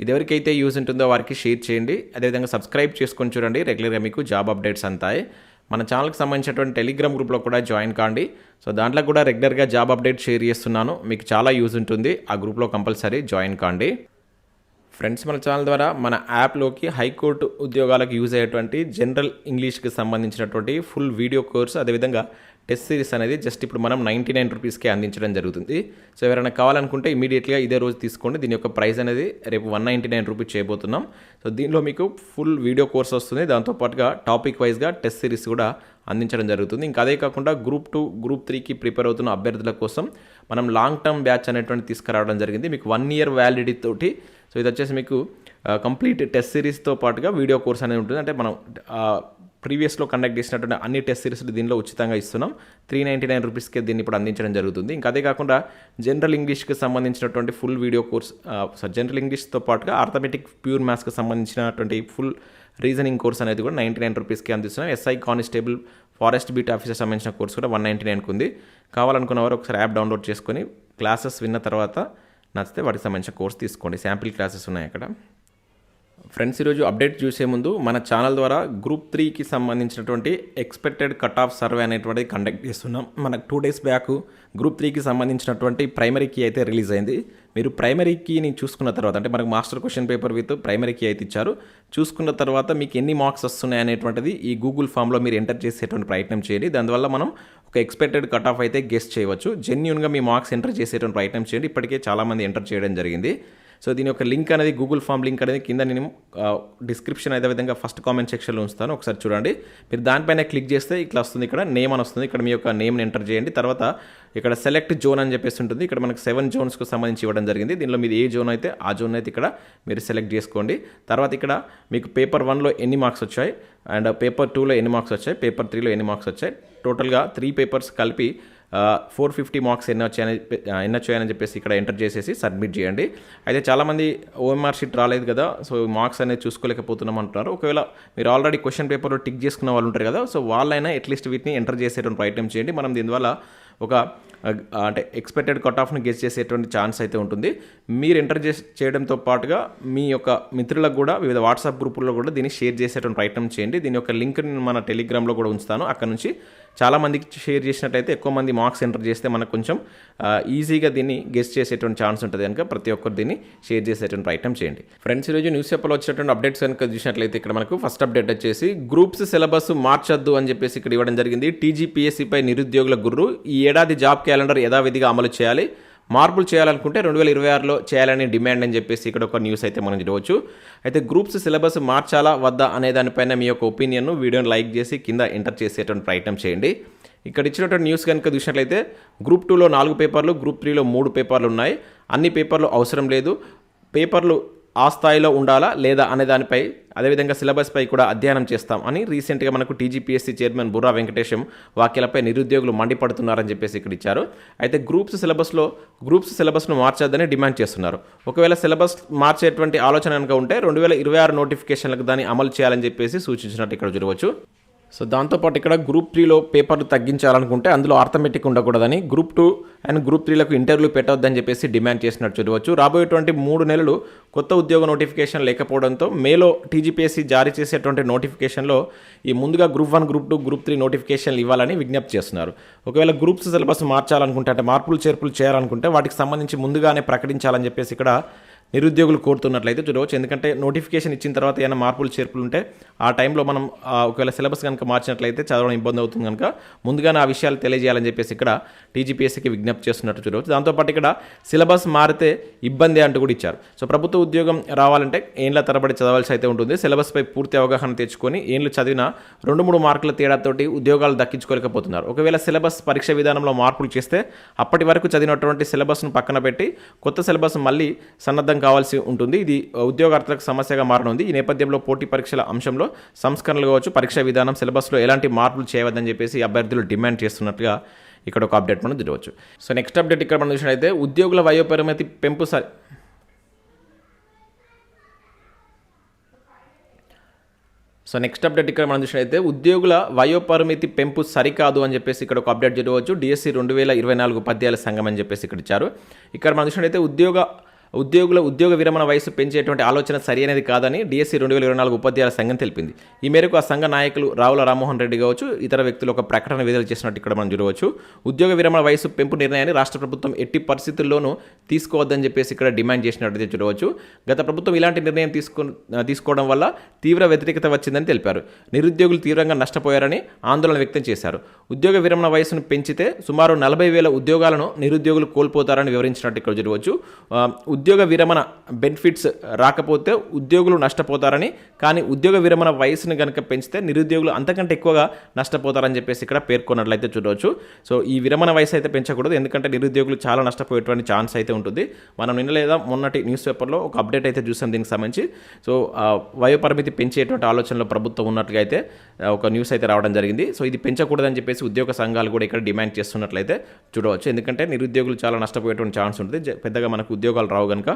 ఇది ఎవరికైతే యూజ్ ఉంటుందో వారికి షేర్ చేయండి. అదేవిధంగా సబ్స్క్రైబ్ చేసుకొని చూడండి. రెగ్యులర్గా మీకు జాబ్ అప్డేట్స్ అంతాయి. మన ఛానల్కి సంబంధించినటువంటి టెలిగ్రామ్ గ్రూప్లో కూడా జాయిన్ కాండి. సో దాంట్లో కూడా రెగ్యులర్గా జాబ్ అప్డేట్ షేర్ చేస్తున్నాను. మీకు చాలా యూజ్ ఉంటుంది. ఆ గ్రూప్లో కంపల్సరీ జాయిన్ కాండి. ఫ్రెండ్స్ మన ఛానల్ ద్వారా మన యాప్లోకి హైకోర్టు ఉద్యోగాలకు యూజ్ అయ్యేటువంటి జనరల్ ఇంగ్లీష్కి సంబంధించినటువంటి ఫుల్ వీడియో కోర్స్ అదేవిధంగా టెస్ట్ సిరీస్ అనేది జస్ట్ ఇప్పుడు మనం నైంటీ నైన్ రూపీస్కే అందించడం జరుగుతుంది. సో ఎవరైనా కావాలనుకుంటే ఇమీడియట్గా ఇదే రోజు తీసుకోండి. దీని యొక్క ప్రైస్ అనేది రేపు వన్ నైంటీ నైన్ రూపీస్ చేయబోతున్నాం. సో దీనిలో మీకు ఫుల్ వీడియో కోర్స్ వస్తుంది. దాంతోపాటుగా టాపిక్ వైజ్గా టెస్ట్ సిరీస్ కూడా అందించడం జరుగుతుంది. ఇంకా అదే కాకుండా గ్రూప్ టూ గ్రూప్ త్రీకి ప్రిపేర్ అవుతున్న అభ్యర్థుల కోసం మనం లాంగ్ టర్మ్ బ్యాచ్ అనేటువంటి తీసుకురావడం జరిగింది. మీకు వన్ ఇయర్ వ్యాలిడిటీ తోటి. సో ఇది వచ్చేసి మీకు కంప్లీట్ టెస్ట్ సిరీస్తో పాటుగా వీడియో కోర్స్ అనేది ఉంటుంది. అంటే మనం uh, ప్రీవియస్లో కండక్ట్ చేసినటువంటి అన్ని టెస్ట్ సిరీస్లు దీనిలో ఉచితంగా ఇస్తున్నాం. త్రీ నైంటీ నైన్ రూపీస్కే దీన్ని ఇప్పుడు అందించడం జరుగుతుంది. ఇంకా అదే కాకుండా జనరల్ ఇంగ్లీష్కి సంబంధించినటువంటి ఫుల్ వీడియో కోర్స్ జనరల్ ఇంగ్లీష్తో పాటుగా ఆర్థమెటిక్ ప్యూర్ మ్యాథ్స్కి సంబంధించినటువంటి ఫుల్ రీజనింగ్ కోర్స్ అనేది కూడా నైంటీ నైన్ రూపీస్కి అందిస్తున్నాం. SI constable forest beat officer సంబంధించిన కోర్స్ కూడా వన్ నైంటీ నైన్కి ఉంది. కావాలనుకున్న వారు ఒకసారి యాప్ డౌన్లోడ్ చేసుకొని క్లాసెస్ విన్న తర్వాత నచ్చితే వాటికి సంబంధించిన కోర్స్ తీసుకోండి. శాంపిల్ క్లాసెస్ ఉన్నాయి అక్కడ. ఫ్రెండ్స్ ఈరోజు అప్డేట్ చూసే ముందు మన ఛానల్ ద్వారా గ్రూప్ త్రీకి సంబంధించినటువంటి ఎక్స్పెక్టెడ్ కట్ ఆఫ్ సర్వే అనేటువంటిది కండక్ట్ చేస్తున్నాం. మనకు టూ డేస్ బ్యాక్ గ్రూప్ త్రీకి సంబంధించినటువంటి ప్రైమరీ కీ అయితే రిలీజ్ అయింది. మీరు ప్రైమరీ కీని చూసుకున్న తర్వాత అంటే మనకు master question paper with primary key అయితే ఇచ్చారు. చూసుకున్న తర్వాత మీకు ఎన్ని మార్క్స్ వస్తున్నాయి అనేటువంటిది ఈ గూగుల్ ఫామ్లో మీరు ఎంటర్ చేసేటువంటి ప్రయత్నం చేయండి. దానివల్ల మనం ఒక ఎక్స్పెక్టెడ్ కట్ ఆఫ్ అయితే గెస్ట్ చేయవచ్చు. జెన్యున్గా మీ మార్క్స్ ఎంటర్ చేసేటువంటి ప్రయత్నం చేయండి. ఇప్పటికే చాలామంది ఎంటర్ చేయడం జరిగింది. సో దీని యొక్క లింక్ అనేది గూగుల్ ఫామ్ లింక్ అనేది కింద నేను డిస్క్రిప్షన్ అదే విధంగా ఫస్ట్ కామెంట్ సెక్షన్లో ఉంచుతాను. ఒకసారి చూడండి. మీరు దానిపైన క్లిక్ చేస్తే ఇట్లా వస్తుంది ఇక్కడ నేమ్ అని వస్తుంది. ఇక్కడ మీ యొక్క నేమ్ని ఎంటర్ చేయండి. తర్వాత ఇక్కడ సెలెక్ట్ జోన్ అని చెప్పేసి ఉంటుంది. ఇక్కడ మనకు సెవెన్ జోన్స్కు సంబంధించి ఇవ్వడం జరిగింది. దీనిలో మీరు ఏ జోన్ అయితే ఆ జోన్ అయితే ఇక్కడ మీరు సెలెక్ట్ చేసుకోండి. తర్వాత ఇక్కడ మీకు పేపర్ వన్లో ఎన్ని మార్క్స్ వచ్చాయి? అండ్ పేపర్ టూలో ఎన్ని మార్క్స్ వచ్చాయి? పేపర్ త్రీలో ఎన్ని మార్క్స్ వచ్చాయి? టోటల్గా త్రీ పేపర్స్ కలిపి ఫోర్ ఫిఫ్టీ మార్క్స్ ఎన్ని వచ్చాయని ఎన్ని వచ్చాయని చెప్పేసి ఇక్కడ ఎంటర్ చేసేసి సబ్మిట్ చేయండి. అయితే చాలామంది ఓఎంఆర్ షీట్ రాలేదు కదా సో మార్క్స్ అనేది చూసుకోలేకపోతున్నాం అంటున్నారు. ఒకవేళ మీరు ఆల్రెడీ క్వశ్చన్ పేపర్లో టిక్ చేసుకున్న వాళ్ళు ఉంటారు కదా సో వాళ్ళైనా అట్లీస్ట్ వీటిని ఎంటర్ చేసేటువంటి ప్రయత్నం చేయండి. మనం దీనివల్ల ఒక అంటే ఎక్స్పెక్టెడ్ కట్ ఆఫ్ని గెస్ చేసేటువంటి ఛాన్స్ అయితే ఉంటుంది. మీరు ఎంటర్ చేసి చేయడంతో పాటుగా మీ యొక్క మిత్రులకు కూడా వివిధ వాట్సాప్ గ్రూపుల్లో కూడా దీన్ని షేర్ చేసేటువంటి ప్రయత్నం చేయండి. దీని యొక్క లింక్ మన టెలిగ్రామ్లో కూడా ఉంచుతాను. అక్కడ నుంచి చాలామందికి షేర్ చేసినట్టయితే ఎక్కువ మంది మార్క్స్ ఎంటర్ చేస్తే మనకు కొంచెం ఈజీగా దీన్ని గెస్ చేసేటువంటి ఛాన్స్ ఉంటుంది కనుక ప్రతి ఒక్కరు దీన్ని షేర్ చేసేటువంటి ప్రయత్నం చేయండి. ఫ్రెండ్స్ ఈరోజు న్యూస్ పేపర్లో వచ్చేటువంటి అప్డేట్స్ కనుక చూసినట్లయితే ఇక్కడ మనకు ఫస్ట్ అప్డేట్ వచ్చేసి గ్రూప్స్ సిలబస్ మార్చొద్దు అని చెప్పేసి ఇక్కడ ఇవ్వడం జరిగింది. టీజీపీఎస్సీపై నిరుద్యోగుల గుర్రు ఈ ఏడాది జాబ్ క్యాలెండర్ క్యాలెండర్ యథావిధిగా అమలు చేయాలి. మార్పులు చేయాలనుకుంటే రెండు వేల ఇరవై ఆరులో చేయాలని డిమాండ్ అని చెప్పేసి ఇక్కడ ఒక న్యూస్ అయితే మనం చూడవచ్చు. అయితే గ్రూప్స్ సిలబస్ మార్చాలా వద్దా అనే దానిపైన మీ యొక్క ఒపీనియన్ను వీడియోని లైక్ చేసి కింద ఎంటర్ చేసేటువంటి ప్రయత్నం చేయండి. ఇక్కడ ఇచ్చినటువంటి న్యూస్ కనుక చూసినట్లయితే గ్రూప్ టూలో నాలుగు పేపర్లు గ్రూప్ త్రీలో మూడు పేపర్లు ఉన్నాయి. అన్ని పేపర్లు అవసరం లేదు. పేపర్లు ఆ స్థాయిలో ఉండాలా లేదా అనే దానిపై అదేవిధంగా సిలబస్పై కూడా అధ్యయనం చేస్తాం అని రీసెంట్గా మనకు టీజీపీఎస్సీ చైర్మన్ బుర్రా వెంకటేశం వాక్యాలపై నిరుద్యోగులు మండిపడుతున్నారని చెప్పేసి ఇక్కడ ఇచ్చారు. అయితే గ్రూప్స్ సిలబస్లో గ్రూప్స్ సిలబస్ను మార్చొద్దని డిమాండ్ చేస్తున్నారు. ఒకవేళ సిలబస్ మార్చేటువంటి ఆలోచన కనుక ఉంటే రెండు వేల ఇరవై ఆరు నోటిఫికేషన్లకు దాన్ని అమలు చేయాలని చెప్పేసి సూచించినట్టు ఇక్కడ చూడవచ్చు. సో దాంతోపాటు ఇక్కడ గ్రూప్ త్రీలో పేపర్లు తగ్గించాలనుకుంటే అందులో ఆర్థమెటిక్ ఉండకూడదని గ్రూప్ టూ అండ్ గ్రూప్ త్రీలకు ఇంటర్వ్యూ పెట్టొద్దని చెప్పేసి డిమాండ్ చేసినట్టు చూడవచ్చు. రాబోయేటువంటి మూడు నెలలు కొత్త ఉద్యోగ నోటిఫికేషన్ లేకపోవడంతో మేలో టీజీపీఎస్సీ జారీ చేసేటువంటి నోటిఫికేషన్లో ఈ ముందుగా group one group two group three నోటిఫికేషన్లు ఇవ్వాలని విజ్ఞప్తి చేస్తున్నారు. ఒకవేళ గ్రూప్స్ సిలబస్ మార్చాలనుకుంటే అంటే మార్పులు చేర్పులు చేయాలనుకుంటే వాటికి సంబంధించి ముందుగానే ప్రకటించాలని చెప్పేసి ఇక్కడ నిరుద్యోగులు కోరుతున్నట్లయితే చూడవచ్చు. ఎందుకంటే నోటిఫికేషన్ ఇచ్చిన తర్వాత ఏమైనా మార్పులు చేర్పులు ఉంటే ఆ టైంలో మనం ఒకవేళ సిలబస్ కనుక మార్చినట్లయితే చదవడం ఇబ్బంది అవుతుంది కనుక ముందుగానే ఆ విషయాలు తెలియజేయాలని చెప్పేసి ఇక్కడ టీజీపీఎస్సీకి విజ్ఞప్తి చేస్తున్నట్టు చూడవచ్చు. దాంతోపాటు ఇక్కడ సిలబస్ మారితే ఇబ్బంది అంటూ కూడా ఇచ్చారు. సో ప్రభుత్వ ఉద్యోగం రావాలంటే ఏండ్ల తరబడి చదవాల్సి అయితే ఉంటుంది. సిలబస్పై పూర్తి అవగాహన తెచ్చుకొని ఏండ్లు చదివిన రెండు మూడు మార్కుల తేడాతోటి ఉద్యోగాలు దక్కించుకోలేకపోతున్నారు. ఒకవేళ సిలబస్ పరీక్ష విధానంలో మార్పులు చేస్తే అప్పటి వరకు చదివినటువంటి సిలబస్ను పక్కన పెట్టి కొత్త సిలబస్ మళ్ళీ సన్నద్ధం కావాల్సి ఉంటుంది. ఇది ఉద్యోగార్థులకు సమస్యగా మారనుంది. ఈ నేపథ్యంలో పోటీ పరీక్షల అంశంలో సంస్కరణలు కావచ్చు పరీక్షా విధానం సిలబస్లో ఎలాంటి మార్పులు చేయవద్దని చెప్పేసి అభ్యర్థులు డిమాండ్ చేస్తున్నట్టుగా ఇక్కడ ఒక అప్డేట్ మనం చూడవచ్చు సో నెక్స్ట్ అప్డేట్ ఇక్కడ మనం చూసినట్లయితే ఉద్యోగుల వయోపరిమితి పెంపు స సో నెక్స్ట్ అప్డేట్ ఇక్కడ మనం చూసినట్లయితే ఉద్యోగుల వయోపరిమితి పెంపు సరికాదు అని చెప్పేసి ఇక్కడ ఒక అప్డేట్ చూడవచ్చు డిఎస్సి రెండు వేల ఇరవై నాలుగు ఉపాధ్యాయుల సంఘం అని చెప్పేసి ఇక్కడ ఇచ్చారు. ఇక్కడ మనం చూసినట్లయితే ఉద్యోగ ఉద్యోగుల ఉద్యోగ విరమణ వయసు పెంచేటువంటి ఆలోచన సరైనది కాదని డిఎస్సీ రెండు వేల ఇరవై నాలుగు ఉపాధ్యాయుల సంఘం తెలిపింది. ఈ మేరకు ఆ సంఘ నాయకులు రావుల రామ్మోహన్ రెడ్డి కావచ్చు ఇతర వ్యక్తులు ఒక ప్రకటన విడుదల చేసినట్టు ఇక్కడ మనం చూడవచ్చు. ఉద్యోగ విరమణ వయసు పెంపు నిర్ణయాన్ని రాష్ట్ర ప్రభుత్వం ఎట్టి పరిస్థితుల్లోనూ తీసుకోవద్దని చెప్పేసి ఇక్కడ డిమాండ్ చేసినట్టు చూడవచ్చు. గత ప్రభుత్వం ఇలాంటి నిర్ణయం తీసుకో తీసుకోవడం వల్ల తీవ్ర వ్యతిరేకత వచ్చిందని తెలిపారు. నిరుద్యోగులు తీవ్రంగా నష్టపోయారని ఆందోళన వ్యక్తం చేశారు. ఉద్యోగ విరమణ వయసును పెంచితే సుమారు నలభై వేల ఉద్యోగాలను నిరుద్యోగులు కోల్పోతారని వివరించినట్టు ఇక్కడ చూడవచ్చు. ఉద్యోగ విరమణ బెనిఫిట్స్ రాకపోతే ఉద్యోగులు నష్టపోతారని కానీ ఉద్యోగ విరమణ వయసును కనుక పెంచితే నిరుద్యోగులు అంతకంటే ఎక్కువగా నష్టపోతారని చెప్పేసి ఇక్కడ పేర్కొన్నట్లయితే చూడవచ్చు. సో ఈ విరమణ వయసు అయితే పెంచకూడదు. ఎందుకంటే నిరుద్యోగులు చాలా నష్టపోయేటువంటి ఛాన్స్ అయితే ఉంటుంది. మనం నిన్న లేదా మొన్నటి న్యూస్ పేపర్లో ఒక అప్డేట్ అయితే చూసాం దీనికి సంబంధించి. సో వయోపరిమితి పెంచేటువంటి ఆలోచనలో ప్రభుత్వం ఉన్నట్టుగా అయితే ఒక న్యూస్ అయితే రావడం జరిగింది. సో ఇది పెంచకూడదని చెప్పేసి ఉద్యోగ సంఘాలు కూడా ఇక్కడ డిమాండ్ చేస్తున్నట్లయితే చూడవచ్చు. ఎందుకంటే నిరుద్యోగులు చాలా నష్టపోయేటువంటి ఛాన్స్ ఉంటుంది. పెద్దగా మనకు ఉద్యోగాలు రావు కనుక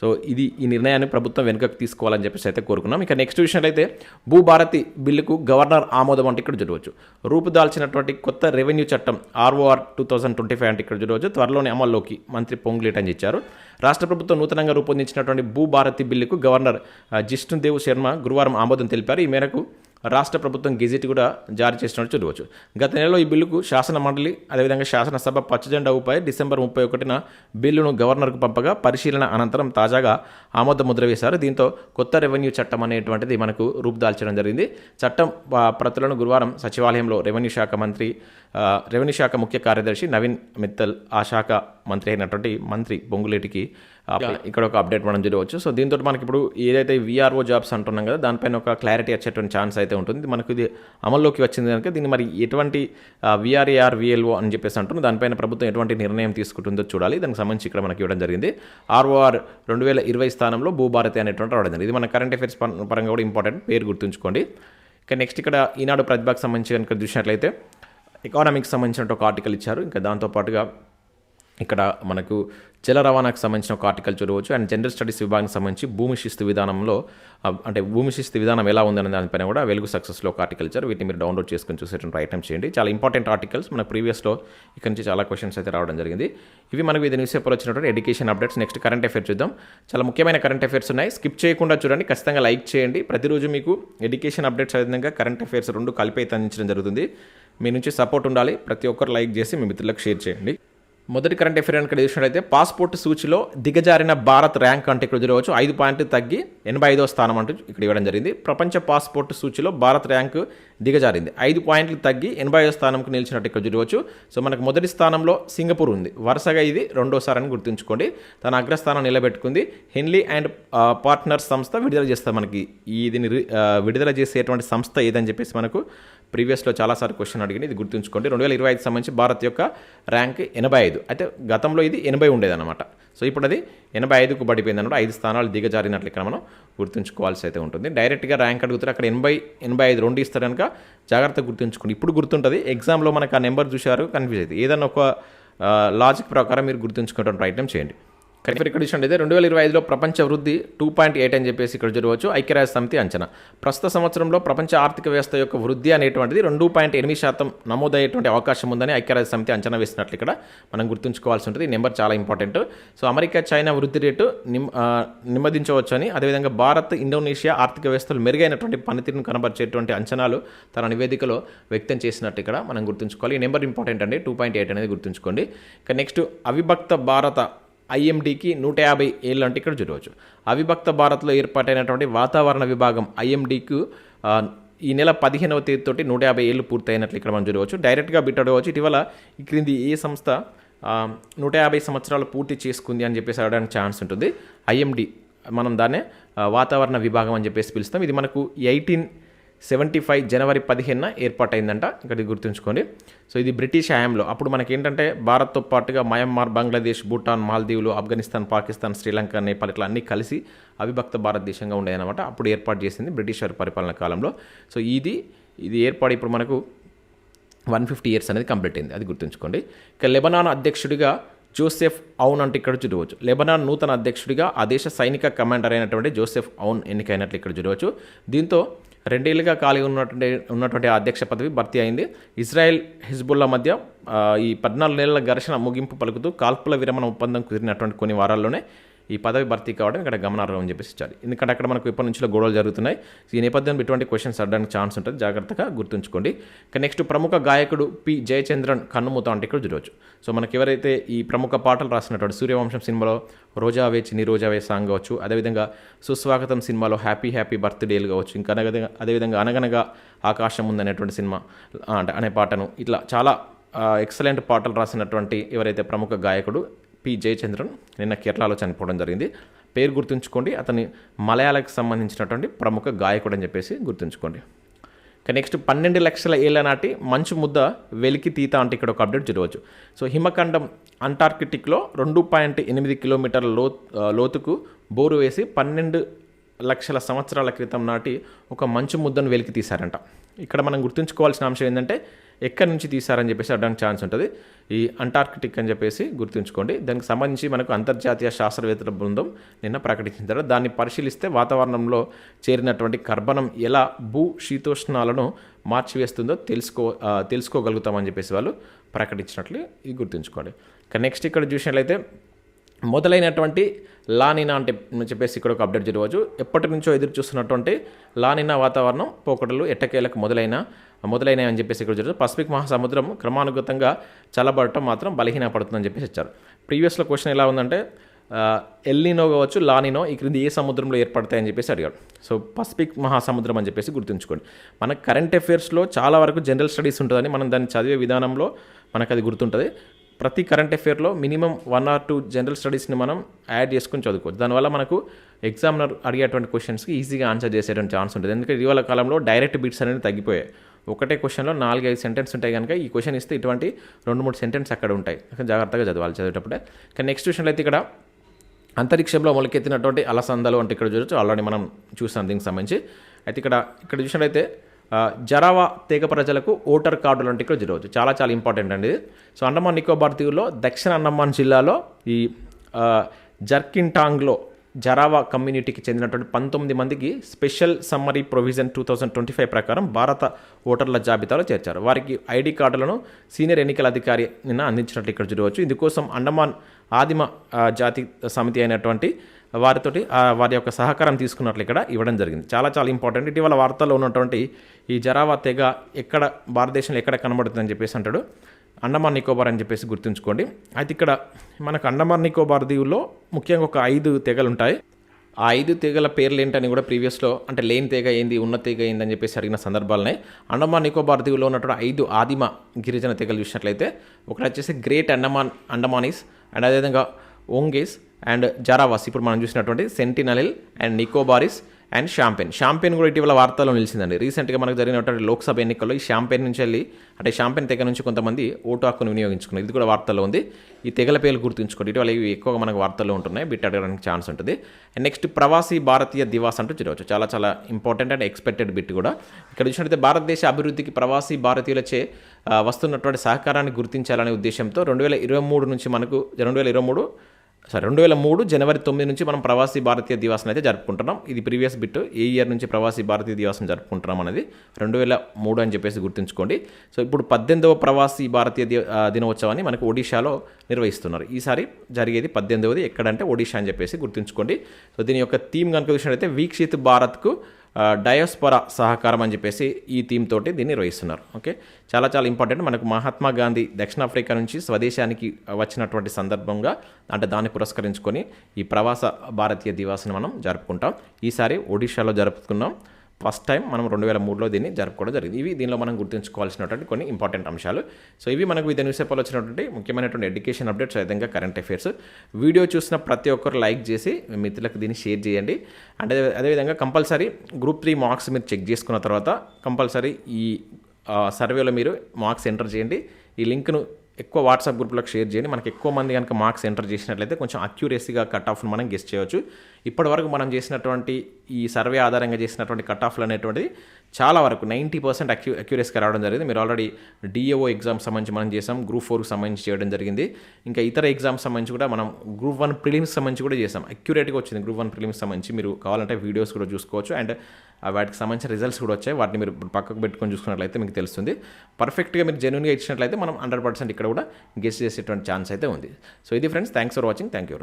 సో ఇది ఈ నిర్ణయాన్ని ప్రభుత్వం వెనుకకు తీసుకోవాలని చెప్పేసి అయితే కోరుకున్నాం. ఇక నెక్స్ట్ నెక్స్ట్ చూసినట్లయితే భూభారతి బిల్లుకు గవర్నర్ ఆమోదం అంటే ఇక్కడ చూడవచ్చు. రూపుదాల్చినటువంటి కొత్త రెవెన్యూ చట్టం ROR two thousand twenty five అంటే ఇక్కడ చూడవచ్చు. త్వరలోనే అమల్లోకి మంత్రి పొంగులేట్ అని ఇచ్చారు రాష్ట్ర ప్రభుత్వం నూతనంగా రూపొందించినటువంటి భూభారతి బిల్లుకు గవర్నర్ జిష్ణుదేవ్ శర్మ గురువారం ఆమోదం తెలిపారు. ఈ మేరకు రాష్ట్ర ప్రభుత్వం గెజిట్ కూడా జారీ చేసినట్టు చూడవచ్చు. గత నెలలో ఈ బిల్లుకు శాసన మండలి అదేవిధంగా శాసనసభ పచ్చజెండా ఊపై డిసెంబర్ ముప్పై ఒకటిన బిల్లును గవర్నర్కు పంపగా పరిశీలన అనంతరం తాజాగా ఆమోద ముద్ర వేశారు. దీంతో కొత్త రెవెన్యూ చట్టం అనేటువంటిది మనకు రూపుదాల్చడం జరిగింది. చట్టం ప్రతులను గురువారం సచివాలయంలో రెవెన్యూ శాఖ మంత్రి రెవెన్యూ శాఖ ముఖ్య కార్యదర్శి నవీన్ మిత్తల్ ఆ శాఖ మంత్రి అయినటువంటి మంత్రి బొంగులేటికి ఇక్కడ ఒక అప్డేట్ మనం చూడవచ్చు. సో దీంతో మనకి ఇప్పుడు ఏదైతే విఆర్ఓ జాబ్స్ అంటున్నాం కదా దానిపైన ఒక క్లారిటీ వచ్చేటువంటి ఛాన్స్ అయితే ఉంటుంది. మనకు ఇది అమల్లోకి వచ్చింది కనుక దీన్ని మరి ఎటువంటి విఆర్ఏఆర్ విఎల్ఓ అని చెప్పేసి అంటున్నారు దానిపైన ప్రభుత్వం ఎటువంటి నిర్ణయం తీసుకుంటుందో చూడాలి. దానికి సంబంధించి ఇక్కడ మనకి ఇవ్వడం జరిగింది. ఆర్ఓఆర్ రెండు వేల ఇరవై స్థానంలో భూభారతి అనేటువంటి రావడం జరిగింది. ఇది మన కరెంట్ అఫైర్స్ పరంగా కూడా ఇంపార్టెంట్ పేరు గుర్తుంచుకోండి. ఇక నెక్స్ట్ ఇక్కడ ఈనాడు ప్రతిభకు సంబంధించి కనుక చూసినట్లయితే ఎకానమిక్స్ సంబంధించిన ఒక ఆర్టికల్ ఇచ్చారు. ఇంకా దాంతోపాటుగా ఇక్కడ మనకు జల రవాణాకు సంబంధించిన ఒక ఆర్టికల్ చూడవచ్చు. అండ్ జనరల్ స్టడీస్ విభాగానికి సంబంధించి భూమి శిస్తు విధానంలో అంటే భూమి శిస్తు విధానం ఎలా ఉందనే దానిపైన కూడా వెలుగు సక్సెస్లో ఒక ఆర్టికల్ ఇచ్చారు. వీటిని మీరు డౌన్లోడ్ చేసుకుని చూసేటువంటి ఐటమ్ చేయండి. చాలా ఇంపార్టెంట్ ఆర్టికల్స్ మన ప్రీవియస్లో ఇక్కడ నుంచి చాలా క్వశ్చన్స్ అయితే రావడం జరిగింది. ఇవి మనకు ఇది న్యూస్ పేపర్ వచ్చినటువంటి education updates next current affairs చూద్దాం. చాలా ముఖ్యమైన కరెంట్ అఫేర్స్ ఉన్నాయి. స్కిప్ చేయకుండా చూడండి. ఖచ్చితంగా లైక్ చేయండి. ప్రతిరోజు మీకు ఎడ్యుకేషన్ అప్డేట్స్ విధంగా కరెంట్ అఫేర్స్ రెండు కలిపి అయితే అందించడం జరుగుతుంది. మీ నుంచి సపోర్ట్ ఉండాలి. ప్రతి ఒక్కరు లైక్ చేసి మీ మిత్రులకు షేర్ చేయండి. మొదటి కరెంట్ అఫేర్ ఇక్కడ చూసినట్లయితే పాస్పోర్ట్ సూచిలో దిగజారిన భారత్ ర్యాంక్ అంటే ఇక్కడ చూడవచ్చు ఐదు పాయింట్లు తగ్గి ఎనభై ఐదో స్థానం అంటూ ఇక్కడ ఇవ్వడం జరిగింది. ప్రపంచ పాస్పోర్ట్ సూచిలో భారత్ ర్యాంకు దిగజారింది. ఐదు పాయింట్లు తగ్గి ఎనభై ఐదో స్థానంకు నిలిచినట్టు ఇక్కడ చూడవచ్చు. సో మనకు మొదటి స్థానంలో సింగపూర్ ఉంది. వరుసగా ఇది రెండోసారి అని గుర్తుంచుకోండి. తన అగ్రస్థానం నిలబెట్టుకుంది. హెన్లీ అండ్ పార్ట్నర్స్ సంస్థ విడుదల చేస్తుంది మనకి ఈ దీన్ని విడుదల చేసేటువంటి సంస్థ ఏదని చెప్పేసి మనకు ప్రీవియస్లో చాలాసార్లు క్వశ్చన్ అడిగింది ఇది గుర్తుంచుకోండి. రెండు వేల ఇరవై ఐదు సంబంధించి భారత్ యొక్క ర్యాంక్ ఎనభై ఐదు. అయితే గతంలో ఇది ఎనభై ఉండేదన్నమాట. సో ఇప్పుడు అది ఎనభై ఐదుకు పడిపోయింది అనమాట ఐదు స్థానాలు దిగజారినట్లు ఇక్కడ మనం గుర్తుంచుకోవాల్సి అయితే ఉంటుంది. డైరెక్ట్గా ర్యాంక్ అడుగుతారు అక్కడ ఎనభై ఎనభై ఐదు రెండు ఇస్తారు కనుక జాగ్రత్తగా గుర్తుంచుకోండి. ఇప్పుడు గుర్తుంటుంది ఎగ్జామ్లో మనకు ఆ నెంబర్ చూశారు కన్ఫ్యూజ్ అవుతుంది ఏదైనా ఒక లాజిక్ ప్రకారం మీరు గుర్తుంచుకునే ప్రయత్నం చేయండి. కరెక్ట్ ఇక్కడ చూసినట్టు అయితే రెండు వేల ఇరవై ఐదులో ప్రపంచ వృద్ధి టూ పాయింట్ ఎయిట్ అని చెప్పేసి ఇక్కడ చూడవచ్చు ఐక్యరాజ్య సమితి అంచనా. ప్రస్తుత సంవత్సరంలో ప్రపంచ ఆర్థిక వ్యవస్థ యొక్క వృద్ధి అనేటువంటిది రెండు పాయింట్ ఎనిమిది శాతం నమోదయ్యేటువంటి అవకాశం ఉందని ఐక్యరాజ్య సమితి అంచనా వేసినట్లు ఇక్కడ మనం గుర్తుంచుకోవాల్సి ఉంటుంది. ఈ నెంబర్ చాలా ఇంపార్టెంట్. సో అమెరికా చైనా వృద్ధి రేటు నిమ్ ఆ, అని అదేవిధంగా భారత్ ఇండోనేషియా ఆర్థిక వ్యవస్థలు మెరుగైనటువంటి పనితీరును కనబరిచేటువంటి అంచనాలు తన నివేదికలో వ్యక్తం చేసినట్టు ఇక్కడ మనం గుర్తుంచుకోవాలి. ఈ నెంబర్ ఇంపార్టెంట్ అండి. టూ పాయింట్ ఎయిట్ అనేది గుర్తుంచుకోండి. ఇక నెక్స్ట్ అవిభక్త భారత ఐఎండికి నూట యాభై ఏళ్ళు అంటే ఇక్కడ చూడవచ్చు. అవిభక్త భారత్లో ఏర్పాటైనటువంటి వాతావరణ విభాగం ఐఎండికు ఈ నెల పదిహేనవ తేదీతోటి నూట యాభై ఏళ్ళు పూర్తయినట్లు ఇక్కడ మనం చూడవచ్చు. డైరెక్ట్గా బిట్టడవచ్చు ఇటీవల ఈ క్రింది ఏ సంస్థ నూట యాభై సంవత్సరాలు పూర్తి చేసుకుంది అని చెప్పేసి అడగడానికి ఛాన్స్ ఉంటుంది. ఐఎండి మనం దాన్నే వాతావరణ విభాగం అని చెప్పేసి పిలుస్తాం. ఇది మనకు ఎయిటీన్ సెవెంటీ ఫైవ్ జనవరి పదిహేనున ఏర్పాటైందంట. ఇక్కడ గుర్తుంచుకోండి. సో ఇది బ్రిటిష్ హయాంలో. అప్పుడు మనకి ఏంటంటే భారత్తో పాటుగా మయన్మార్ బంగ్లాదేశ్ భూటాన్ మాల్దీవులు ఆఫ్ఘనిస్తాన్ పాకిస్తాన్ శ్రీలంక నేపాల్ ఇట్లా అన్నీ కలిసి అవిభక్త భారతదేశంగా ఉండేదన్నమాట. అప్పుడు ఏర్పాటు చేసింది బ్రిటిష్ వారి పరిపాలన కాలంలో. సో ఇది ఇది ఏర్పాటు ఇప్పుడు మనకు వన్ ఫిఫ్టీ ఇయర్స్ అనేది కంప్లీట్ అయింది. అది గుర్తుంచుకోండి. ఇక లెబనాన్ అధ్యక్షుడిగా జోసెఫ్ అవున్ అంటే ఇక్కడ చూడవచ్చు. లెబనాన్ నూతన అధ్యక్షుడిగా ఆ దేశ సైనిక కమాండర్ అయినటువంటి జోసెఫ్ అవున్ ఎన్నికైనట్లు ఇక్కడ చూడవచ్చు. దీంతో రెండేళ్ళుగా ఖాళీ ఉన్నటువంటి ఉన్నటువంటి అధ్యక్ష పదవి భర్తీ అయింది. ఇజ్రాయెల్ హిజ్బుల్లా మధ్య ఈ పద్నాలుగు నెలల ఘర్షణ ముగింపు పలుకుతూ కాల్పుల విరమణ ఒప్పందం కుదిరినటువంటి కొన్ని వారాల్లోనే ఈ పదవి భర్తీ కావడం ఇక్కడ గమనార్హం అని చెప్పేసి ఇచ్చారు. ఎందుకంటే అక్కడ మనకు ఇప్పటి నుంచిలో గొడవలు జరుగుతున్నాయి. ఈ నేపథ్యంలో ఇటువంటి క్వశ్చన్స్ అడడానికి ఛాన్స్ ఉంటుంది. జాగ్రత్తగా గుర్తుంచుకోండి. ఇక నెక్స్ట్ ప్రముఖ గాయకుడు పి. జయచంద్రన్ కన్నుమూత అంటే ఇక్కడ చూడవచ్చు. సో మనకి ఎవరైతే ఈ ప్రముఖ పాటలు రాసినటువంటి సూర్యవంశం సినిమాలో రోజావే చిన్ని రోజావే సాంగ్ కావచ్చు అదేవిధంగా సుస్వాగతం సినిమాలో హ్యాపీ హ్యాపీ బర్త్డేలు కావచ్చు ఇంకా అదేవిధంగా అదేవిధంగా అనగనగా ఆకాశం ఉందనేటువంటి సినిమా అంటే అనే పాటను ఇట్లా చాలా ఎక్సలెంట్ పాటలు రాసినటువంటి ఎవరైతే ప్రముఖ గాయకుడు పి జయచంద్రన్ నిన్న కేరళలో చనిపోవడం జరిగింది. పేరు గుర్తుంచుకోండి. అతని మలయాళకు సంబంధించినటువంటి ప్రముఖ గాయకుడు అని చెప్పేసి గుర్తుంచుకోండి. నెక్స్ట్ పన్నెండు లక్షల ఏళ్ళ నాటి మంచు ముద్ద వెలికి తీత అంటే ఇక్కడ ఒక అప్డేట్ చూడవచ్చు. సో హిమఖండం అంటార్కిటిక్లో రెండు పాయింట్ ఎనిమిది కిలోమీటర్ల లో లోతుకు బోరు వేసి పన్నెండు లక్షల సంవత్సరాల క్రితం నాటి ఒక మంచు ముద్దను వెలికి తీశారంట. ఇక్కడ మనం గుర్తుంచుకోవాల్సిన అంశం ఏంటంటే ఎక్కడి నుంచి తీశారని చెప్పేసి అడడానికి ఛాన్స్ ఉంటుంది. ఈ అంటార్కిటిక్ అని చెప్పేసి గుర్తుంచుకోండి. దానికి సంబంధించి మనకు అంతర్జాతీయ శాస్త్రవేత్తల బృందం నిన్న ప్రకటించిన తర్వాత దాన్ని పరిశీలిస్తే వాతావరణంలో చేరినటువంటి కర్బనం ఎలా భూ శీతోష్ణాలను మార్చివేస్తుందో తెలుసుకో తెలుసుకోగలుగుతామని చెప్పేసి వాళ్ళు ప్రకటించినట్లు ఇది గుర్తుంచుకోండి. ఇక నెక్స్ట్ ఇక్కడ చూసినట్లయితే మొదలైనటువంటి లానినా అంటే చెప్పేసి ఇక్కడ ఒక అప్డేట్ జరగవచ్చు ఎప్పటి నుంచో ఎదురు చూస్తున్నటువంటి లానినా వాతావరణం పోకడలు ఎట్టకేలకు మొదలైన మొదలైనవి అని చెప్పేసి ఇక్కడ జరుగుతుంది పసిఫిక్ మహాసముద్రం క్రమానుగతంగా చల్లబడటం మాత్రం బలహీన పడుతుందని చెప్పేసి ఇచ్చారు. ప్రీవియస్లో క్వశ్చన్ ఎలా ఉందంటే ఎల్లినో కావచ్చు లానినో ఈ క్రింది ఏ సముద్రంలో ఏర్పడతాయని చెప్పేసి అడిగాడు సో పసిఫిక్ మహాసముద్రం అని చెప్పేసి గుర్తుంచుకోండి. మన కరెంట్ అఫైర్స్లో చాలా వరకు జనరల్ స్టడీస్ ఉంటుందని మనం దాన్ని చదివే విధానంలో మనకు అది గుర్తుంటుంది. ప్రతి current అఫేర్లో minimum one or two general స్టడీస్ని మనం యాడ్ చేసుకొని చదువుకోవచ్చు. దానివల్ల మనకు ఎగ్జామ్నర్ అడిగేటువంటి క్వశ్చన్స్కి ఈజీగా ఆన్సర్ చేసేటువంటి ఛాన్స్ ఉంటుంది. ఎందుకంటే ఇటీవల కాలంలో డైరెక్ట్ బిట్స్ అనేవి తగ్గిపోయాయి. ఒకటే క్వశ్చన్లో నాలుగు ఐదు సెంటెన్స్ ఉంటాయి కనుక ఈ క్వశ్చన్ ఇస్తే ఇటువంటి రెండు మూడు సెంటెన్స్ అక్కడ ఉంటాయి. జాగ్రత్తగా చదవాలి చదివేటప్పుడే. కానీ నెక్స్ట్ క్వశ్చన్లో అయితే ఇక్కడ అంతరిక్షంలో మొలకెత్తినటువంటి అలసందలు అంటే ఇక్కడ చూడొచ్చు. ఆల్రెడీ మనం చూసాం దీనికి సంబంధించి. అయితే ఇక్కడ ఇక్కడ చూసినట్లయితే జరావా తెగ ప్రజలకు ఓటర్ కార్డులు అంటే ఇక్కడ జరగవచ్చు. చాలా చాలా ఇంపార్టెంట్ అండి సో అండమాన్ నికోబార్ దీవుల్లో దక్షిణ అండమాన్ జిల్లాలో ఈ జర్కింటాంగ్లో జరావా కమ్యూనిటీకి చెందినటువంటి పంతొమ్మిది మందికి special summary provision two thousand twenty five ప్రకారం భారత ఓటర్ల జాబితాలో చేర్చారు. వారికి ఐడి కార్డులను సీనియర్ ఎన్నికల అధికారి నిన్న అందించినట్లు ఇక్కడ చూడవచ్చు ఇందుకోసం అండమాన్ ఆదిమ జాతి సమితి అయినటువంటి వారితోటి వారి యొక్క సహకారం తీసుకున్నట్లు ఇక్కడ ఇవ్వడం జరిగింది. చాలా చాలా ఇంపార్టెంట్. ఇటీవల వార్తల్లో ఉన్నటువంటి ఈ జరావా తెగ ఎక్కడ భారతదేశంలో ఎక్కడ కనబడుతుందని చెప్పేసి అంటాడు అండమాన్ నికోబార్ అని చెప్పేసి గుర్తుంచుకోండి. అయితే ఇక్కడ మనకు అండమాన్ నికోబార్ దీవుల్లో ముఖ్యంగా ఒక ఐదు తెగలు ఉంటాయి. ఆ ఐదు తెగల పేర్లు ఏంటని కూడా ప్రీవియస్లో అంటే లేని తెగ ఏంది ఉన్న తీగ ఏంది అని చెప్పేసి అడిగిన సందర్భాలనే. అండమాన్ నికోబార్ దీవులో ఉన్నటువంటి ఐదు ఆదిమ గిరిజన తెగలు చూసినట్లయితే ఒకటి వచ్చేసి గ్రేట్ అండమాన్ అండమానీస్ అండ్ అదేవిధంగా ఓంగేస్ అండ్ జరావాస్. ఇప్పుడు మనం చూసినటువంటి సెంటినలిల్ అండ్ నికోబారిస్ అండ్ షాంపెన్ షాంపెన్ కూడా ఇటీవల వార్తల్లో నిలిచిందండి. రీసెంట్గా మనకు జరిగినటువంటి లోక్సభ ఎన్నికల్లో ఈ షాంపెన్ నుంచి వెళ్ళి అంటే షాంపెన్ తెగ నుంచి కొంతమంది ఓటు హక్కును వినియోగించుకున్నారు. ఇది కూడా వార్తల్లో ఉంది. ఈ తెగల పేర్లు గుర్తుంచుకోండి. ఇటీవల ఇవి ఎక్కువగా మనకు వార్తల్లో ఉంటున్నాయి. బిట్ అడగడానికి ఛాన్స్ ఉంటుంది. అండ్ నెక్స్ట్ ప్రవాసీ భారతీయ దివాస్ అంటూ చూడవచ్చు. చాలా చాలా ఇంపార్టెంట్ అండ్ ఎక్స్పెక్టెడ్ బిట్ కూడా. ఇక్కడ చూసినట్లయితే భారతదేశ అభివృద్ధికి ప్రవాసీ భారతీయులచే వస్తున్నటువంటి సహకారాన్ని గుర్తించాలనే ఉద్దేశంతో రెండు వేల ఇరవై మూడు నుంచి మనకు రెండు వేల ఇరవై మూడు సరే రెండు వేల మూడు జనవరి తొమ్మిది నుంచి మనం ప్రవాసీ భారతీయ దివాసం అయితే జరుపుకుంటున్నాం. ఇది ప్రీవియస్ బిట్. ఏ ఇయర్ నుంచి ప్రవాసీ భారతీయ దివాసం జరుపుకుంటున్నాం అనేది రెండు వేల మూడు అని చెప్పేసి గుర్తుంచుకోండి. సో ఇప్పుడు పద్దెనిమిదవ ప్రవాసీ భారతీయ దినోత్సవాన్ని మనకు ఒడిశాలో నిర్వహిస్తున్నారు. ఈసారి జరిగేది పద్దెనిమిదవది ఎక్కడంటే ఒడిశా అని చెప్పేసి గుర్తుంచుకోండి. సో దీని యొక్క థీమ్ కనుక చూసినట్లయితే వీక్షిత్ భారత్కు డయోస్పరా సహకారం అని చెప్పేసి ఈ థీమ్ తోటి దీన్ని నిర్వహిస్తున్నారు. ఓకే? చాలా చాలా ఇంపార్టెంట్. మనకు మహాత్మా గాంధీ దక్షిణాఫ్రికా నుంచి స్వదేశానికి వచ్చినటువంటి సందర్భంగా అంటే దాన్ని పురస్కరించుకొని ఈ ప్రవాస భారతీయ దివాసను మనం జరుపుకుంటాం. ఈసారి ఒడిశాలో జరుపుకున్నాం. ఫస్ట్ టైం మనం రెండు వేల మూడులో దీన్ని జరుపుకోవడం జరిగింది. ఇవి దీనిలో మనం గుర్తుంచుకోవాల్సినటువంటి కొన్ని ఇంపార్టెంట్ అంశాలు. సో ఇవి మనకు వివిధ న్యూస్ పేపర్లో వచ్చినటువంటి ముఖ్యమైనటువంటి ఎడ్యుకేషన్ అప్డేట్స్ విధంగా కరెంట్ అఫైర్స్. వీడియో చూసిన ప్రతి ఒక్కరు లైక్ చేసి మిత్రులకు దీన్ని షేర్ చేయండి. అంటే అదేవిధంగా కంపల్సరీ గ్రూప్ త్రీ మార్క్స్ మీరు చెక్ చేసుకున్న తర్వాత కంపల్సరీ ఈ సర్వేలో మీరు మార్క్స్ ఎంటర్ చేయండి. ఈ లింక్ను ఎక్కువ వాట్సాప్ గ్రూప్లకు షేర్ చేయండి. మనకి ఎక్కువ మంది కనుక మార్క్స్ ఎంటర్ చేసినట్లయితే కొంచెం అక్యూరేసీగా కట్ ఆఫ్ను మనం గెస్ట్ చేయవచ్చు ఇప్పటివరకు మనం చేసినటువంటి ఈ సర్వే ఆధారంగా చేసినటువంటి కట్ ఆఫ్లు అనేటువంటిది చాలా వరకు నైంటీ పర్సెంట్ అక్యూ అక్యూరేస్గా రావడం జరిగింది. మీరు ఆల్రెడీ డిఏఓ ఎగ్జామ్ సంబంధించి మనం చేసాం గ్రూప్ ఫోర్కి సంబంధించి చేయడం జరిగింది. ఇంకా ఇతర ఎగ్జామ్స్ సంబంధించి కూడా మనం గ్రూప్ వన్ ప్రిలిమ్స్ సంబంధించి కూడా చేసాం. అక్యురేట్గా వచ్చింది గ్రూప్ వన్ ప్రిలిమ్స్ సంబంధించి. మీరు కావాలంటే వీడియోస్ కూడా చూసుకోవచ్చు అండ్ వాటికి సంబంధించిన రిజల్ట్స్ కూడా వచ్చాయి. వాటిని మీరు పక్కకు పెట్టుకొని చూసుకున్నట్లయితే మీకు తెలుస్తుంది. పర్ఫెక్ట్గా మీరు జెన్యున్గా ఇచ్చినట్లయితే మనం హండ్రెడ్ పర్సెంట్ ఇక్కడ కూడా గెస్ట్ చేసేటువంటి ఛాన్స్ అయితే ఉంది. సో ఇది friends thanks for watching thank you